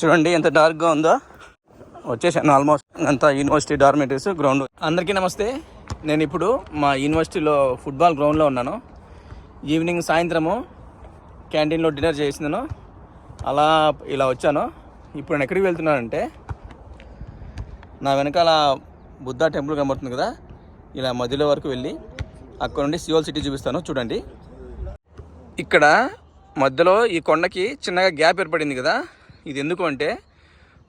చూడండి ఎంత డార్క్గా ఉందో. వచ్చేసాను ఆల్మోస్ట్ అంతా యూనివర్సిటీ డార్మెటరీస్ గ్రౌండ్ అందరికీ నమస్తే. నేను ఇప్పుడు మా యూనివర్సిటీలో ఫుట్బాల్ గ్రౌండ్లో ఉన్నాను. ఈవినింగ్ సాయంత్రము క్యాంటీన్లో డిన్నర్ చేసినాను. అలా ఇలా వచ్చాను. ఇప్పుడు నేను ఎక్కడికి వెళ్తున్నానంటే నా వెనకాల బుద్ధ టెంపుల్ కనబడుతుంది కదా. ఇలా మధ్యలో వరకు వెళ్ళి అక్కడ నుండి సియోల్ సిటీ చూపిస్తాను. చూడండి. ఇక్కడ మధ్యలో ఈ కొండకి చిన్నగా గ్యాప్ ఏర్పడింది కదా. ఇది ఎందుకు అంటే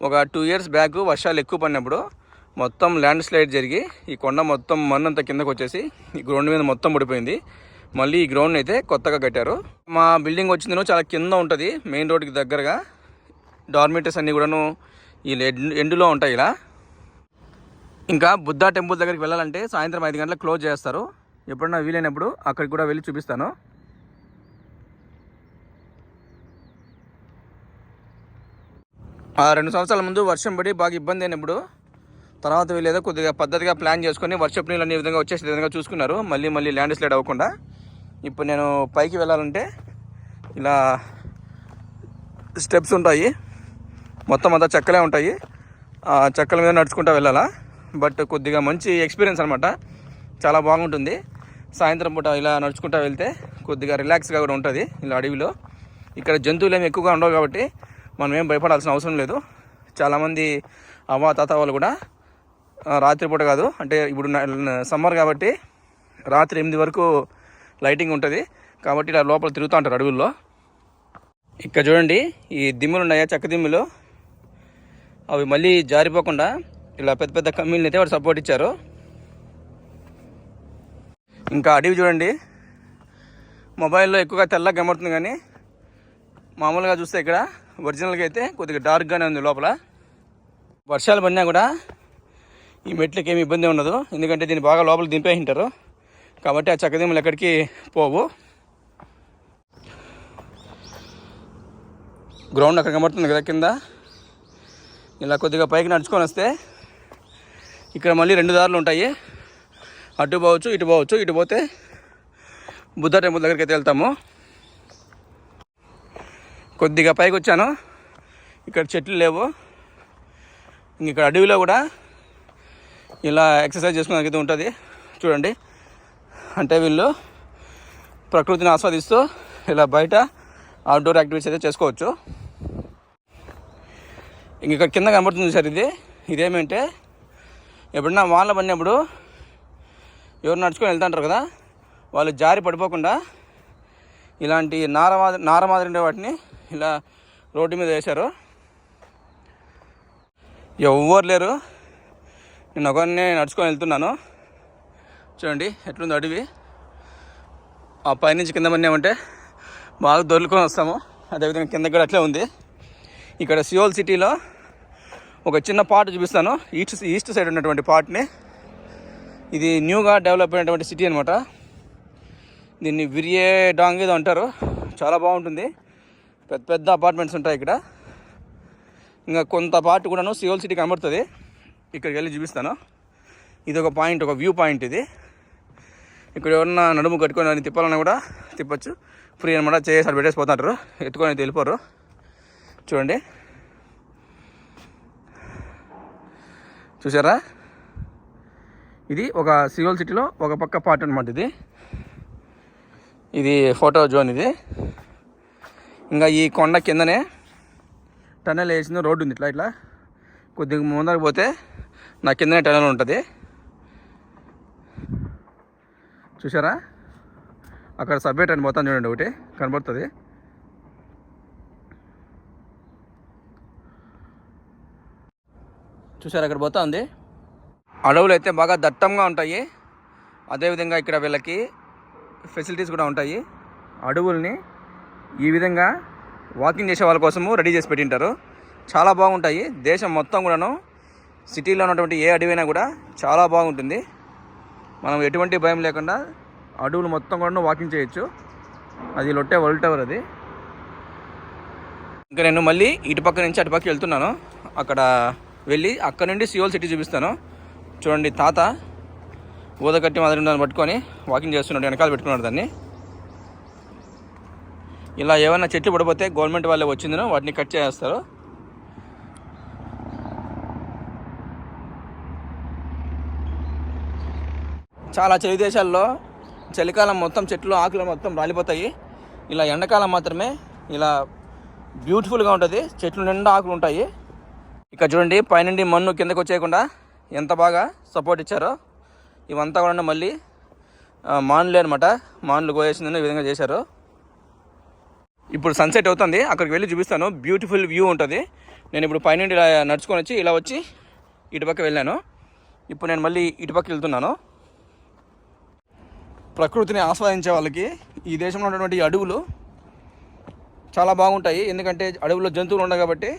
ఒక టూ ఇయర్స్ బ్యాక్ వర్షాలు ఎక్కువ పడినప్పుడు మొత్తం ల్యాండ్ స్లైడ్ జరిగి ఈ కొండ మొత్తం మన్నంతా కిందకు వచ్చేసి ఈ గ్రౌండ్ మీద మొత్తం పడిపోయింది. మళ్ళీ ఈ గ్రౌండ్ అయితే కొత్తగా కట్టారు. మా బిల్డింగ్ వచ్చిందో చాలా కింద ఉంటుంది మెయిన్ రోడ్కి దగ్గరగా. డార్మేటర్స్ అన్నీ కూడాను ఈ ఎండులో ఉంటాయి ఇలా. ఇంకా బుద్ధా టెంపుల్ దగ్గరికి వెళ్ళాలంటే సాయంత్రం ఐదు గంటలకు క్లోజ్ చేస్తారు. ఎప్పుడన్నా వీలైనప్పుడు అక్కడికి కూడా వెళ్ళి చూపిస్తాను. రెండు సంవత్సరాల ముందు వర్షం పడి బాగా ఇబ్బంది అయిన ఇప్పుడు తర్వాత వీళ్ళేదో కొద్దిగా పద్ధతిగా ప్లాన్ చేసుకొని వర్షపు నీళ్ళు అనే విధంగా వచ్చేసే విధంగా చూసుకున్నారు. మళ్ళీ మళ్ళీ ల్యాండ్ స్లైడ్ అవ్వకుండా ఇప్పుడు నేను పైకి వెళ్ళాలంటే ఇలా స్టెప్స్ ఉంటాయి. మొత్తం అంతా చెక్కలే ఉంటాయి. ఆ చెక్కల మీద నడుచుకుంటూ వెళ్ళాలా. బట్ కొద్దిగా మంచి ఎక్స్పీరియన్స్ అనమాట చాలా బాగుంటుంది. సాయంత్రం పూట ఇలా నడుచుకుంటూ వెళ్తే కొద్దిగా రిలాక్స్గా కూడా ఉంటుంది. ఇలా అడవిలో. ఇక్కడ జంతువులు ఏమి ఎక్కువగా ఉండవు కాబట్టి మనం ఏం భయపడాల్సిన అవసరం లేదు. చాలామంది అవ్వ తాత వాళ్ళు కూడా రాత్రిపూట కాదు అంటే ఇప్పుడు సమ్మర్ కాబట్టి రాత్రి ఎనిమిది వరకు లైటింగ్ ఉంటుంది. కాబట్టి ఇలా లోపల తిరుగుతూ ఉంటారు అడవుల్లో. ఇక్కడ చూడండి ఈ దిమ్ములు ఉన్నాయా? చెక్క దిమ్ములు. అవి మళ్ళీ జారిపోకుండా ఇలా పెద్ద పెద్ద కమ్మీలను అయితే వాడు సపోర్ట్ ఇచ్చారు. ఇంకా అడవి చూడండి. మొబైల్లో ఎక్కువగా తెల్లగా కనబడుతుంది కానీ మామూలుగా చూస్తే ఇక్కడ ఒరిజినల్గా అయితే కొద్దిగా డార్క్గానే ఉంది లోపల. వర్షాలు పడినా కూడా ఈ మెట్లకి ఏమి ఇబ్బంది ఉండదు. ఎందుకంటే దీన్ని బాగా లోపల దింపేసి ఉంటారు కాబట్టి ఆ చక్కదిమ్మలు ఎక్కడికి పోవు. గ్రౌండ్ అక్కడ కనబడుతుంది కదా కింద. ఇలా కొద్దిగా పైకి నడుచుకొని వస్తే ఇక్కడ మళ్ళీ రెండు దారులు ఉంటాయి. అటు పోవచ్చు ఇటు పోవచ్చు ఇటు పోతే బుద్ధ టెంపుల్ దగ్గరికి అయితే వెళ్తాము. కొద్దిగా పైకి వచ్చాను ఇక్కడ చెట్లు లేవు. ఇంక ఇక్కడ అడవిలో కూడా ఇలా ఎక్సర్సైజ్ చేసుకునేది ఉంటుంది. చూడండి. అంటే వీళ్ళు ప్రకృతిని ఆస్వాదిస్తూ ఇలా బయట అవుట్డోర్ యాక్టివిటీస్ అయితే చేసుకోవచ్చు. ఇంక ఇక్కడ కింద కనబడుతుంది సార్ ఇది. ఇదేమంటే ఎప్పుడన్నా వానలు పడినప్పుడు ఎవరు నడుచుకొని వెళ్తుంటారు కదా వాళ్ళు జారి పడిపోకుండా ఇలాంటి నార మాదిరి నార మాదిరి ఉండే వాటిని ఇలా రోడ్డు మీద వేశారు. ఎవ్వరు లేరు. నేను ఒకరిని నడుచుకొని వెళ్తున్నాను. చూడండి ఎట్లుంది అడవి. ఆ పైనుంచి కింద ఏమంటే బాగా దొర్లుకొని వస్తాము. అదేవిధంగా కింద కూడా అట్లే ఉంది. ఇక్కడ సియోల్ సిటీలో ఒక చిన్న పార్ట్ చూపిస్తాను. ఈస్ట్ ఈస్ట్ సైడ్ ఉన్నటువంటి పార్ట్ని ఇది న్యూగా డెవలప్ అయినటువంటి సిటీ అనమాట దీన్ని విరియే డాంగ్ ఏదో అంటారు. చాలా బాగుంటుంది. పెద్ద పెద్ద అపార్ట్మెంట్స్ ఉంటాయి ఇక్కడ. ఇంకా కొంత పార్ట్ కూడాను సియోల్ సిటీ కనబడుతుంది. ఇక్కడికి వెళ్ళి చూపిస్తాను. ఇది ఒక పాయింట్ ఒక వ్యూ పాయింట్ ఇది. ఇక్కడ ఎవరన్నా నడుము కట్టుకొని అని తిప్పాలన్నా కూడా తిప్పచ్చు. ఫ్రీ అనమాట చేసి అక్కడ పెట్టేసి ఎత్తుకొని తెలిపారు వెళ్ళిపోరు. చూడండి. చూసారా? ఇది ఒక సియోల్ సిటీలో ఒక పక్క పార్ట్ అనమాట ఇది. ఇది ఫోటో జోన్ ఇది. ఇంకా ఈ కొండ కిందనే టనల్ వేసిన రోడ్డు ఉంది ఇట్లా ఇట్లా. కొద్దిగా ముందరకు పోతే నా కిందనే టనల్ ఉంటుంది. చూసారా అక్కడ సబ్వే ట్రైన్ పోతాను చూడండి ఒకటి కనబడుతుంది. చూసారా అక్కడ పోతా ఉంది? అడవులు అయితే బాగా దట్టంగా ఉంటాయి. అదేవిధంగా ఇక్కడ వీళ్ళకి ఫెసిలిటీస్ కూడా ఉంటాయి. అడవుల్ని ఈ విధంగా వాకింగ్ చేసే వాళ్ళ కోసము రెడీ చేసి పెట్టింటారు. చాలా బాగుంటాయి. దేశం మొత్తం కూడాను సిటీలో ఉన్నటువంటి ఏ అడవైనా కూడా చాలా బాగుంటుంది. మనం ఎటువంటి భయం లేకుండా అడవులు మొత్తం కూడా వాకింగ్ చేయొచ్చు. అది లొట్టే వరల్డ్ టవర్ అది. ఇంకా నేను మళ్ళీ ఇటు పక్క నుంచి అటు పక్క వెళ్తున్నాను. అక్కడ వెళ్ళి అక్కడ నుండి సియోల్ సిటీ చూపిస్తాను. చూడండి తాత ఊదకట్టి మాదిరి దాన్ని పట్టుకొని వాకింగ్ చేస్తున్నాడు వెనకాల పెట్టుకున్నాడు దాన్ని. ఇలా ఏమైనా చెట్లు పడిపోతే గవర్నమెంట్ వాళ్ళే వచ్చిందో వాటిని కట్ చేస్తారు. చాలా చలి దేశాల్లో చలికాలం మొత్తం చెట్లు ఆకులు మొత్తం రాలిపోతాయి. ఇలా ఎండాకాలం మాత్రమే ఇలా బ్యూటిఫుల్గా ఉంటుంది. చెట్లు నిండా ఆకులు ఉంటాయి. ఇక్కడ చూడండి పైనుండి మన్ను కిందకు వచ్చేయకుండా ఎంత బాగా సపోర్ట్ ఇచ్చారో. ఇవంతా కూడా మళ్ళీ మానులే అనమాట మాన్లు కోయేసిందని ఈ విధంగా చేశారు. ఇప్పుడు సన్సెట్ అవుతుంది. అక్కడికి వెళ్ళి చూపిస్తాను. బ్యూటిఫుల్ వ్యూ ఉంటుంది. నేను ఇప్పుడు పైనుండి ఇలా నడుచుకొని వచ్చి ఇలా వచ్చి ఇటుపక్క వెళ్ళాను. ఇప్పుడు నేను మళ్ళీ ఇటుపక్క వెళ్తున్నాను. ప్రకృతిని ఆస్వాదించే వాళ్ళకి ఈ దేశంలో ఉన్నటువంటి అడవులు చాలా బాగుంటాయి. ఎందుకంటే అడవుల్లో జంతువులు ఉండవు కాబట్టి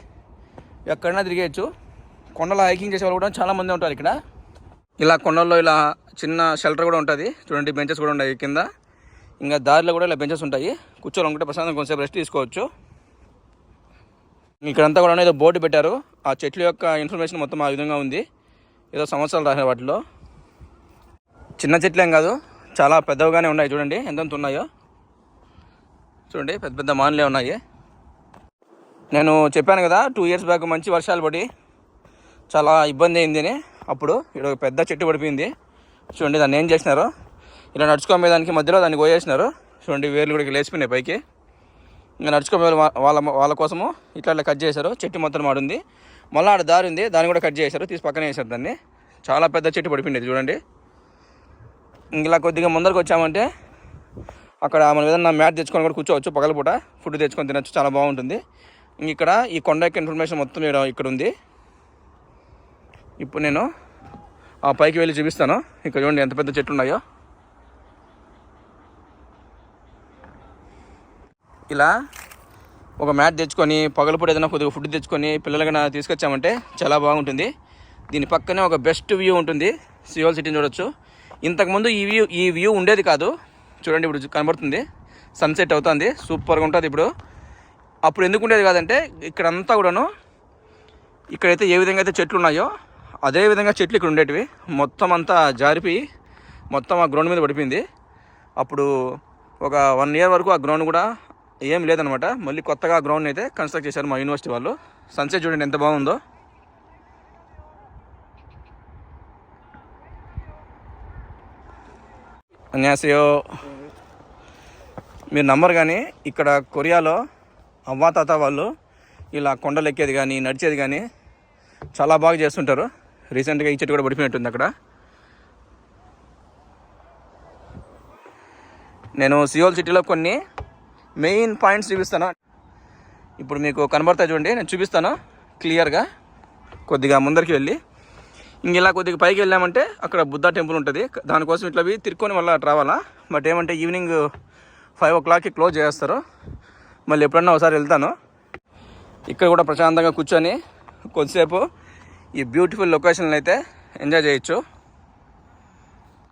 ఎక్కడైనా తిరిగేయచ్చు. కొండలో హైకింగ్ చేసే వాళ్ళు కూడా చాలామంది ఉంటారు ఇక్కడ. ఇలా కొండల్లో ఇలా చిన్న షెల్టర్ కూడా ఉంటుంది. చూడండి బెంచెస్ కూడా ఉన్నాయి కింద. ఇంకా దారిలో కూడా ఇలా బెంచెస్ ఉంటాయి. కూర్చోవాలనుకుంటే ప్రశాంతం కొంచెంసేపు రెస్ట్ తీసుకోవచ్చు. ఇక్కడంతా కూడా ఏదో బోర్డు పెట్టారు. ఆ చెట్ల యొక్క ఇన్ఫర్మేషన్ మొత్తం ఆ విధంగా ఉంది. ఏదో సంవత్సరాలు రాసిన వాటిలో. చిన్న చెట్లేం కాదు. చాలా పెద్దవిగానే ఉన్నాయి చూడండి. ఎంతెంత ఉన్నాయో. చూడండి పెద్ద పెద్ద మానులే ఉన్నాయి. నేను చెప్పాను కదా టూ ఇయర్స్ బ్యాక్ మంచి వర్షాలు పడి చాలా ఇబ్బంది అయింది అని. అప్పుడు ఇక్కడ ఒక పెద్ద చెట్టు పడిపోయింది. చూడండి దాన్ని ఏం చేసినారు. ఇలా నడుచుకోమే దానికి మధ్యలో దాన్ని కోయేసినారు చూడండి వేర్లు కూడా లేచిపోయినాయి పైకి. ఇంకా నడుచుకోమే వాళ్ళ వాళ్ళ కోసము ఇట్లా ఇట్లా కట్ చేశారు. చెట్టు మొత్తం మాడుంది. మళ్ళీ ఆడ దారి ఉంది. దాన్ని కూడా కట్ చేశారు. తీసి పక్కన వేశారు దాన్ని. చాలా పెద్ద చెట్టు పడిపోయింది చూడండి. ఇంకా ఇలా కొద్దిగా ముందరకు వచ్చామంటే అక్కడ మనం ఏదన్నా మ్యాట్ తెచ్చుకొని కూడా కూర్చోవచ్చు. పగలపూట ఫుడ్ తెచ్చుకొని తినచ్చు. చాలా బాగుంటుంది. ఇక్కడ ఈ కొండ యొక్క ఇన్ఫర్మేషన్ మొత్తం ఇక్కడ ఉంది. ఇప్పుడు నేను ఆ పైకి వెళ్ళి చూపిస్తాను. ఇక్కడ చూడండి ఎంత పెద్ద చెట్లు ఉన్నాయో. ఇలా ఒక మ్యాట్ తెచ్చుకొని పగలపూట ఏదైనా కొద్దిగా ఫుడ్ తెచ్చుకొని పిల్లలకైనా తీసుకొచ్చామంటే చాలా బాగుంటుంది. దీని పక్కనే ఒక బెస్ట్ వ్యూ ఉంటుంది సియోల్ సిటీని చూడొచ్చు. ఇంతకుముందు ఈ వ్యూ ఈ వ్యూ ఉండేది కాదు. చూడండి ఇప్పుడు కనబడుతుంది. సన్సెట్ అవుతుంది సూపర్గా ఉంటుంది ఇప్పుడు. అప్పుడు ఎందుకు ఉండేది కాదంటే ఇక్కడంతా కూడాను ఇక్కడైతే ఏ విధంగా అయితే చెట్లు ఉన్నాయో అదే విధంగా చెట్లు ఇక్కడ ఉండేటివి. మొత్తం అంతా జారిపోయి మొత్తం ఆ గ్రౌండ్ మీద పడిపోయింది. అప్పుడు ఒక వన్ ఇయర్ వరకు ఆ గ్రౌండ్ కూడా ఏం లేదనమాట. మళ్ళీ కొత్తగా గ్రౌండ్ అయితే కన్స్ట్రక్ట్ చేశారు మా యూనివర్సిటీ వాళ్ళు. సన్సెట్ చూడండి ఎంత బాగుందో. అన్యాసయో మీరు నమ్మరు కానీ ఇక్కడ కొరియాలో అవ్వా తాత వాళ్ళు ఇలా కొండలు ఎక్కేది కానీ నడిచేది కానీ చాలా బాగా చేస్తుంటారు. రీసెంట్గా ఈ చెట్టు కూడా పడిపోయినట్టుంది అక్కడ. నేను సియోల్ సిటీలో కొన్ని మెయిన్ పాయింట్స్ చూపిస్తాను? ఇప్పుడు మీకు కనబడతాయి చూడండి నేను చూపిస్తాను? క్లియర్గా? కొద్దిగా ముందరికి వెళ్ళి. ఇంక ఇలా కొద్దిగా పైకి వెళ్ళామంటే అక్కడ బుద్ధ టెంపుల్ ఉంటుంది. దానికోసం ఇట్లా తిరుక్కొని మళ్ళీ రావాలా? బట్ ఏమంటే ఈవినింగ్ ఫైవ్ ఓ క్లాక్కి క్లోజ్ చేస్తారు మళ్ళీ ఎప్పుడన్నా ఒకసారి వెళ్తాను. ఇక్కడ కూడా ప్రశాంతంగా కూర్చొని కొద్దిసేపు ఈ బ్యూటిఫుల్ లొకేషన్లు అయితే ఎంజాయ్ చేయొచ్చు.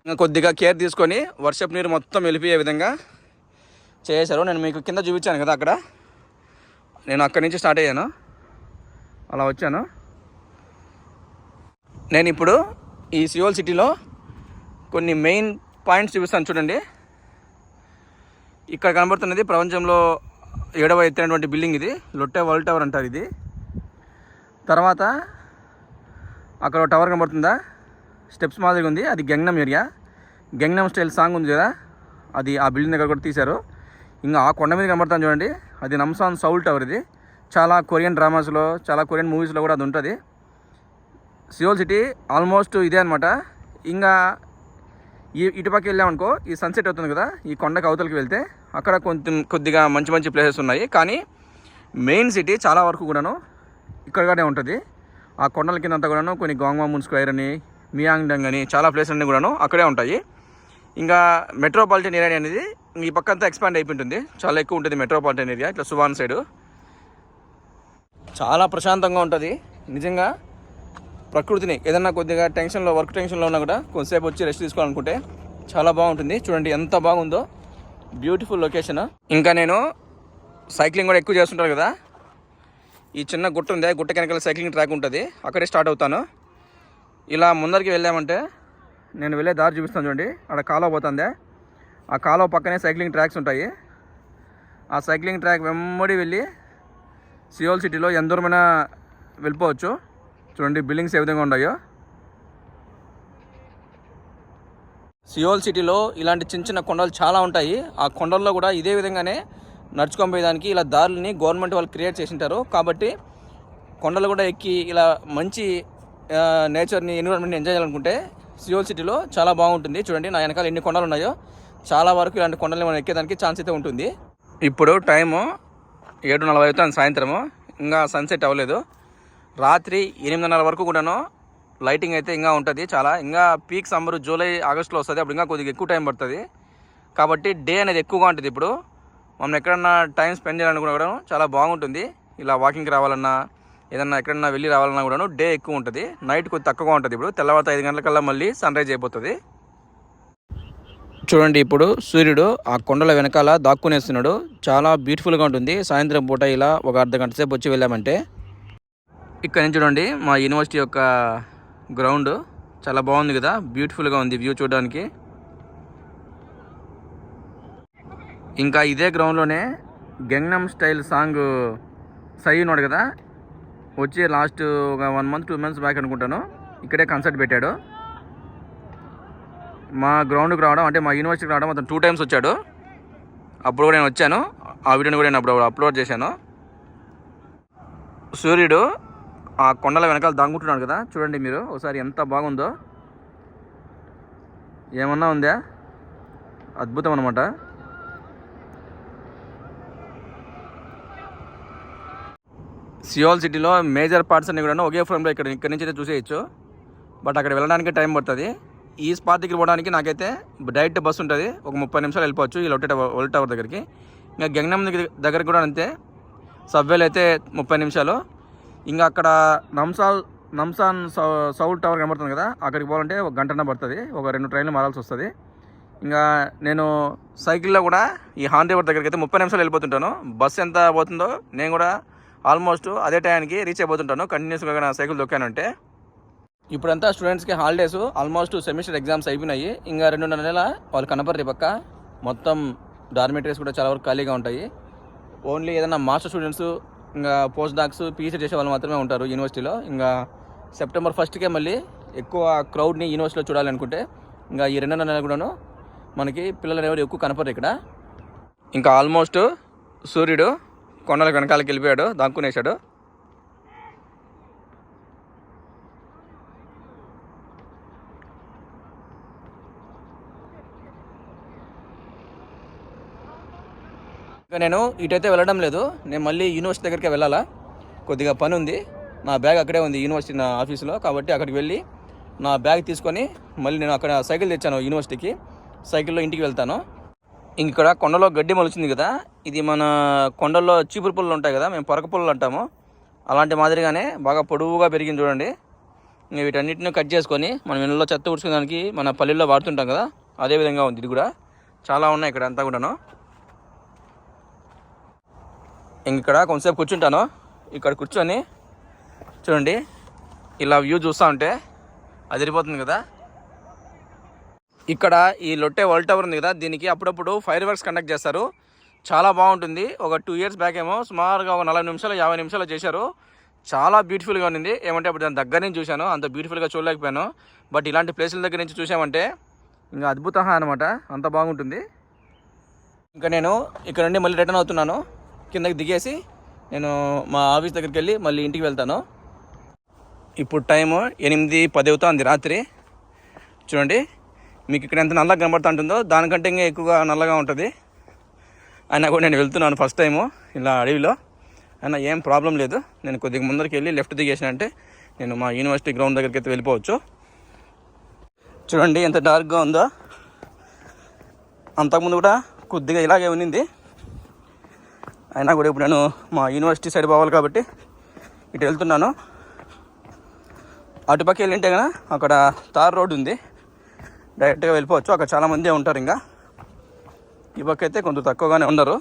ఇంకా కొద్దిగా కేర్ తీసుకొని వర్షపు నీరు మొత్తం వెళ్ళిపోయే విధంగా చేశారు. నేను మీకు కింద చూపించాను కదా అక్కడ. నేను అక్కడి నుంచి స్టార్ట్ అయ్యాను. అలా వచ్చాను. నేను ఇప్పుడు ఈ సియోల్ సిటీలో కొన్ని మెయిన్ పాయింట్స్ చూపిస్తాను చూడండి. ఇక్కడ కనబడుతున్నది ప్రపంచంలో ఏడవ ఎత్తైనటువంటి బిల్డింగ్ ఇది. లొట్టె వరల్డ్ టవర్ అంటారు ఇది. తర్వాత అక్కడ టవర్ కనబడుతుందా? స్టెప్స్ మాదిరిగా ఉంది. అది Gangnam area. Gangnam style song ఉంది కదా. అది ఆ బిల్డింగ్ దగ్గర కూడా తీశారు. ఇంకా ఆ కొండ మీద కనబడతాను చూడండి. అది నమ్సాన్ సౌల్ టవర్ ఇది. చాలా కొరియన్ డ్రామాస్లో చాలా కొరియన్ మూవీస్లో కూడా అది ఉంటుంది. సియోల్ సిటీ ఆల్మోస్ట్ ఇదే అనమాట ఇంకా ఈ ఇటుపక్క వెళ్ళామనుకో ఈ సన్సెట్ అవుతుంది కదా ఈ కొండకు అవతలకి వెళ్తే. అక్కడ కొంచెం కొద్దిగా మంచి మంచి ప్లేసెస్ ఉన్నాయి. కానీ మెయిన్ సిటీ చాలా వరకు కూడాను ఇక్కడగానే ఉంటుంది. ఆ కొండల కింద అంతా కూడాను కొన్ని గోంగ్మామూన్ స్క్వేర్ అని మియాంగ్డంగ్ అని చాలా ప్లేసెస్ అన్నీ కూడాను అక్కడే ఉంటాయి. ఇంకా మెట్రోపాలిటన్ ఏరియా అనేది ఈ పక్క అంతా ఎక్స్పాండ్ అయిపోయింటుంది. చాలా ఎక్కువ ఉంటుంది మెట్రోపాలిటన్ ఏరియా ఇట్లా సువాన్ సైడ్ చాలా ప్రశాంతంగా ఉంటుంది. నిజంగా ప్రకృతిని ఏదన్నా కొద్దిగా టెన్షన్లో వర్క్ టెన్షన్లో ఉన్నా కూడా కొద్దిసేపు వచ్చి రెస్ట్ తీసుకోవాలనుకుంటే చాలా బాగుంటుంది. చూడండి ఎంత బాగుందో. బ్యూటిఫుల్ లొకేషన్ ఇంకా నేను సైక్లింగ్ కూడా ఎక్కువ చేస్తుంటాను కదా. ఈ చిన్న గుట్ట ఉంది. గుట్ట వెనకాల సైక్లింగ్ ట్రాక్ ఉంటుంది. అక్కడే స్టార్ట్ అవుతాను. ఇలా ముందరికి వెళ్ళామంటే నేను వెళ్ళే దారి చూపిస్తాను చూడండి. అక్కడ కాలువ పోతుందే. ఆ కాలువ పక్కనే సైక్లింగ్ ట్రాక్స్ ఉంటాయి. ఆ సైక్లింగ్ ట్రాక్ వెంబడి వెళ్ళి సియోల్ సిటీలో ఎంత దూరమైనా వెళ్ళిపోవచ్చు. చూడండి బిల్డింగ్స్ ఏ విధంగా ఉన్నాయో. సియోల్ సిటీలో ఇలాంటి చిన్న చిన్న కొండలు చాలా ఉంటాయి. ఆ కొండల్లో కూడా ఇదే విధంగానే నడుచుకొని పోయేదానికి ఇలా దారులని గవర్నమెంట్ వాళ్ళు క్రియేట్ చేసింటారు. కాబట్టి కొండలు కూడా ఎక్కి ఇలా మంచి నేచర్ని ఎన్విరాన్మెంట్ని ఎంజాయ్ చేయాలనుకుంటే సియోల్ సిటీలో చాలా బాగుంటుంది. చూడండి నా వెనకాల ఎన్ని కొండలు ఉన్నాయో. చాలా వరకు ఇలాంటి కొండల్ని మనం ఎక్కేదానికి ఛాన్స్ అయితే ఉంటుంది. ఇప్పుడు టైము ఏడు నలభై అవుతుంది సాయంత్రము. ఇంకా సన్సెట్ అవ్వలేదు. రాత్రి ఎనిమిదిన్నర వరకు కూడాను లైటింగ్ అయితే ఇంకా ఉంటుంది. చాలా ఇంకా పీక్ సమ్మర్ జూలై ఆగస్టులో వస్తుంది. అప్పుడు ఇంకా కొద్దిగా ఎక్కువ టైం పడుతుంది. కాబట్టి డే అనేది ఎక్కువగా ఉంటుంది ఇప్పుడు. మనం ఎక్కడన్నా టైం స్పెండ్ చేయాలనుకున్నా కూడా చాలా బాగుంటుంది. ఇలా వాకింగ్కి రావాలన్నా ఏదన్నా ఎక్కడన్నా వెళ్ళి రావాలన్నా కూడాను డే ఎక్కువ ఉంటుంది. నైట్ కొద్ది తక్కువగా ఉంటుంది ఇప్పుడు. తెల్లవారు ఐదు గంటలకల్లా మళ్ళీ సన్ రైజ్ అయిపోతుంది. చూడండి ఇప్పుడు సూర్యుడు ఆ కొండల వెనకాల దాక్కునేస్తున్నాడు. చాలా బ్యూటిఫుల్గా ఉంటుంది. సాయంత్రం పూట ఇలా ఒక అర్ధ గంట సేపు వచ్చి వెళ్ళామంటే ఇక్కడ నుంచి చూడండి మా యూనివర్సిటీ యొక్క గ్రౌండ్ చాలా బాగుంది కదా. బ్యూటిఫుల్గా ఉంది వ్యూ చూడడానికి. ఇంకా ఇదే గ్రౌండ్లోనే గెంగ్నమ్ స్టైల్ సాంగ్ సై ఉన్నాడు కదా. వచ్చి లాస్ట్ ఒక one month two months back అనుకుంటాను. ఇక్కడే కన్సర్ట్ పెట్టాడు. మా గ్రౌండ్కి రావడం అంటే మా యూనివర్సిటీకి రావడం అతను టూ టైమ్స్ వచ్చాడు. అప్పుడు కూడా నేను వచ్చాను. ఆ వీడియోని కూడా నేను అప్పుడు అప్లోడ్ చేశాను. సూర్యుడు ఆ కొండల వెనకాల దాంగుంటున్నాడు కదా చూడండి మీరు. ఒకసారి ఎంత బాగుందో. ఏమన్నా ఉందా? అద్భుతం అనమాట సియోల్ సిటీలో మేజర్ పార్ట్స్ అన్ని కూడా ఒకే ఫ్రేమ్లో ఇక్కడ ఇక్కడ నుంచి అయితే చూసేయచ్చు. బట్ అక్కడ వెళ్ళడానికి టైం పడుతుంది. ఈ స్పాట్ దగ్గర పోవడానికి నాకైతే డైరెక్ట్ బస్ ఉంటుంది. ఒక ముప్పై నిమిషాలు వెళ్ళిపోవచ్చు ఈ లొట్టే టవర్ టవర్ దగ్గరికి. ఇంకా గంగనం దగ్గర దగ్గర కూడా అంతే. సబ్వేలు అయితే ముప్పై నిమిషాలు. ఇంకా అక్కడ నమ్సాల్ నమ్సాన్ సౌ సౌల్ టవర్ కనబడుతుంది కదా అక్కడికి పోవాలంటే ఒక గంటన పడుతుంది. ఒక రెండు ట్రైన్లు మారాల్సి వస్తుంది. ఇంకా నేను సైకిల్లో కూడా ఈ హాన్ రివర్ దగ్గరికి అయితే ముప్పై నిమిషాలు వెళ్ళిపోతుంటాను. బస్సు ఎంత పోతుందో నేను కూడా ఆల్మోస్ట్ అదే టైంకి రీచ్ అయిపోతుంటాను. కంటిన్యూస్గా నా సైకిల్ దొక్కానంటే. ఇప్పుడంతా స్టూడెంట్స్కి హాలిడేస్ ఆల్మోస్ట్ సెమిస్టర్ ఎగ్జామ్స్ అయిపోయినాయి. ఇంకా రెండున్నర నెల వాళ్ళు కనపడరు పక్క. మొత్తం డార్మెటరీస్ కూడా చాలా వరకు ఖాళీగా ఉంటాయి. ఓన్లీ ఏదైనా మాస్టర్ స్టూడెంట్స్ ఇంకా పోస్ట్ డాక్స్ పీసీ చేసే వాళ్ళు మాత్రమే ఉంటారు యూనివర్సిటీలో. ఇంకా సెప్టెంబర్ ఫస్ట్కే మళ్ళీ ఎక్కువ క్రౌడ్ని యూనివర్సిటీలో చూడాలనుకుంటే ఇంకా ఈ రెండున్నర నెలలు కూడాను మనకి పిల్లలు ఎవరు ఎక్కువ కనపడరు ఇక్కడ. ఇంకా ఆల్మోస్ట్ సూర్యుడు కొండల వెనకాలకి వెళ్ళిపోయాడు దాక్కునేశాడు. నేను ఇటైతే వెళ్ళడం లేదు. నేను మళ్ళీ యూనివర్సిటీ దగ్గరికి వెళ్ళాలా? కొద్దిగా పని ఉంది నా బ్యాగ్ అక్కడే ఉంది యూనివర్సిటీ నా ఆఫీస్లో. కాబట్టి అక్కడికి వెళ్ళి నా బ్యాగ్ తీసుకొని మళ్ళీ నేను అక్కడ సైకిల్ తెచ్చాను యూనివర్సిటీకి. సైకిల్లో ఇంటికి వెళ్తాను. ఇక్కడ కొండలో గడ్డి మొలిచింది కదా? ఇది మన కొండల్లో చీపురు పుల్లలు ఉంటాయి కదా? మేము పొరక పుల్లలు అంటాము. అలాంటి మాదిరిగానే బాగా పొడవుగా పెరిగింది చూడండి. వీటన్నిటిని కట్ చేసుకొని మనం ఇళ్ళలో చెత్త ఉడుచుకోవడానికి మన పల్లెల్లో వాడుతుంటాం కదా? అదే విధంగా ఉంది ఇది కూడా. చాలా ఉన్నాయి ఇక్కడ అంతా కూడాను. ఇక్కడ కొంతసేపు కూర్చుంటాను. ఇక్కడ కూర్చొని చూడండి ఇలా వ్యూ చూస్తూ ఉంటే అదిరిపోతుంది కదా? ఇక్కడ ఈ లొట్టే వరల్డ్ టవర్ ఉంది కదా దీనికి అప్పుడప్పుడు ఫైర్ వర్క్స్ కండక్ట్ చేస్తారు. చాలా బాగుంటుంది. ఒక టూ ఇయర్స్ బ్యాక్ ఏమో సుమారుగా ఒక నలభై నిమిషాలు యాభై నిమిషాలు చేశారు. చాలా బ్యూటిఫుల్గా ఉంది ఏమంటే అప్పుడు దాని దగ్గర నుంచి చూశాను అంత బ్యూటిఫుల్గా చూడలేకపోయాను. బట్ ఇలాంటి ప్లేసుల దగ్గర నుంచి చూసామంటే ఇంకా అద్భుతం అనమాట అంత బాగుంటుంది. ఇంకా నేను ఇక్కడ నుండి మళ్ళీ రిటర్న్ అవుతున్నాను. కిందకి దిగేసి నేను మా ఆఫీస్ దగ్గరికి వెళ్ళి మళ్ళీ ఇంటికి వెళ్తాను. ఇప్పుడు టైము ఎనిమిది పది అవుతుంది రాత్రి. చూడండి మీకు ఇక్కడ ఎంత నల్లగా కనబడుతూ ఉంటుందో దానికంటే ఇంకా ఎక్కువగా నల్లగా ఉంటుంది. అయినా కూడా నేను వెళ్తున్నాను ఫస్ట్ టైము ఇలా అడవిలో. అయినా ఏం ప్రాబ్లం లేదు. నేను కొద్దిగా ముందరికి వెళ్ళి లెఫ్ట్ దిగేసిన అంటే నేను మా యూనివర్సిటీ గ్రౌండ్ దగ్గరికి అయితే వెళ్ళిపోవచ్చు. చూడండి ఎంత డార్క్గా ఉందో. అంతకుముందు కూడా కొద్దిగా ఇలాగే ఉన్నింది. అయినా కూడా ఇప్పుడు నేను మా యూనివర్సిటీ సైడ్ పోవాలి కాబట్టి ఇటు వెళ్తున్నాను. అటుపక్క వెళ్ళింటే కదా అక్కడ తార్ రోడ్ ఉంది. డైరెక్ట్గా వెళ్ళిపోవచ్చు. అక్కడ చాలామంది ఉంటారు ఇంకా. ఈ పక్క అయితే కొంత తక్కువగానే ఉన్నారు.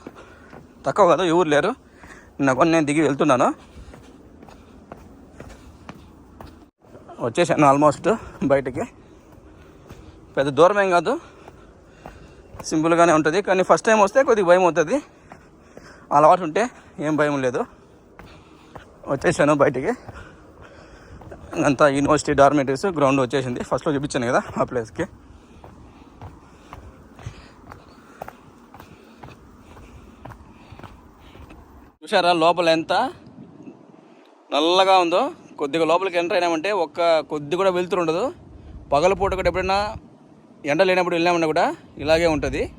తక్కువ కాదు ఎవరు లేరు. నిన్న కొన్ని నేను దిగి వెళ్తున్నాను. వచ్చేసాను ఆల్మోస్ట్ బయటికి. పెద్ద దూరం ఏం కాదు. సింపుల్గానే ఉంటుంది. కానీ ఫస్ట్ టైం వస్తే కొద్దిగా భయం అవుతుంది. అలవాటు ఉంటే ఏం భయం లేదు. వచ్చేసాను బయటికి. అంతా యూనివర్సిటీ డార్మేటరీస్ గ్రౌండ్ వచ్చేసింది. ఫస్ట్లో చూపించాను కదా ఆ ప్లేస్కి చూసారా లోపల ఎంత? నల్లగా ఉందో. కొద్దిగా లోపలికి ఎంటర్ అయినామంటే ఒక్క కొద్ది కూడా వెళ్తురు ఉండదు. పగలపూట కూడా ఎప్పుడైనా ఎండ లేనప్పుడు వెళ్ళామన్నా కూడా ఇలాగే ఉంటుంది.